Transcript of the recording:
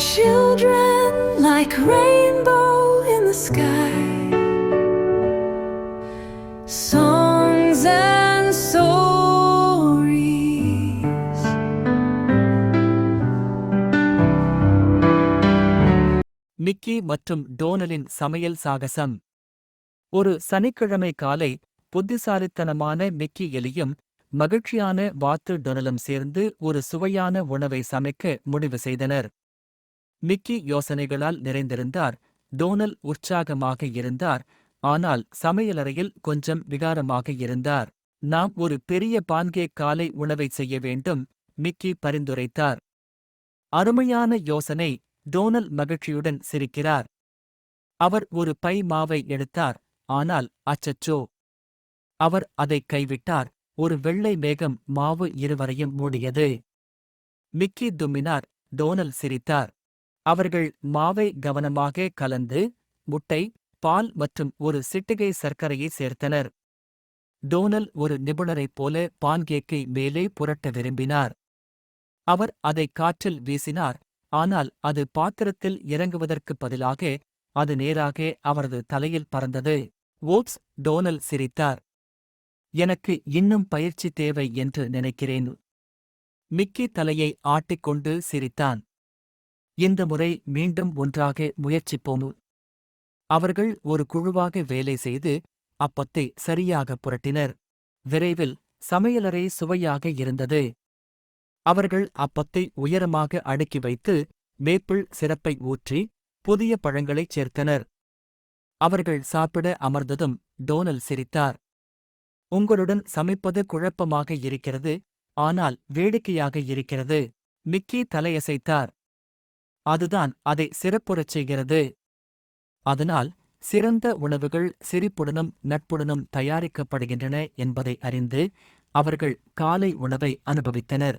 children like rainbow in the sky. Songs and stories. Mickey மற்றும் டோனலின் சமையல் சாகசம் ஒரு சனிக்கிழமை காலை புத்திசாலித்தனமான மிக்கி எலியும் மகிழ்ச்சியான வாத்து டொனலும் சேர்ந்து ஒரு சுவையான உணவை சமைக்க முடிவு செய்தனர் மிக்கி யோசனைகளால் நிறைந்திருந்தார். டோனல் உற்சாகமாக இருந்தார். ஆனால் சமையலறையில் கொஞ்சம் விகாரமாக இருந்தார். நாம் ஒரு பெரிய பான்கேக் காலை உணவை செய்ய வேண்டும் மிக்கி பரிந்துரைத்தார். அருமையான யோசனை. டோனல் மகிழ்ச்சியுடன் சிரிக்கிறார். அவர் ஒரு பை மாவை எடுத்தார். ஆனால் அச்சச்சோ. அவர் அதைக் கைவிட்டார். ஒரு வெள்ளை மேகம் மாவு இருவரையும் மூடியது. மிக்கி தும்மினார். டோனல் சிரித்தார். அவர்கள் மாவை கவனமாக கலந்து முட்டை பால் மற்றும் ஒரு சிட்டிகை சர்க்கரையை சேர்த்தனர். டோனல் ஒரு நிபுணரைப் போல பான்கேக்கை மேலே புரட்ட விரும்பினார். அவர் அதை காற்றில் வீசினார் ஆனால் அது பாத்திரத்தில் இறங்குவதற்குப் பதிலாக அது நேராக அவரது தலையில் பறந்தது. ஓப்ஸ் டோனல் சிரித்தார். எனக்கு இன்னும் பயிற்சி தேவை என்று நினைக்கிறேன். மிக்கி தலையை ஆட்டிக்கொண்டு சிரித்தான். இந்த முறை மீண்டும் ஒன்றாக முயற்சிப்போம். அவர்கள் ஒரு குழுவாக வேலை செய்து அப்பத்தை சரியாக புரட்டினர். விரைவில் சமையலறை சுவையாக இருந்தது. அவர்கள் அப்பத்தை உயரமாக அடுக்கி வைத்து மேப்பிள் சிறப்பை ஊற்றி புதிய பழங்களைச் சேர்த்தனர். அவர்கள் சாப்பிட அமர்ந்ததும் டோனல் சிரித்தார். உங்களுடன் சமைப்பது குழப்பமாக இருக்கிறது ஆனால் வேடிக்கையாக இருக்கிறது மிக்கி தலையசைத்தார். அதுதான் அதை சிறப்புறச் செய்கிறது. அதனால் சிறந்த உணவுகள் சிரிப்புடனும் நட்புடனும் தயாரிக்கப்படுகின்றன என்பதை அறிந்து அவர்கள் காலை உணவை அனுபவித்தனர்.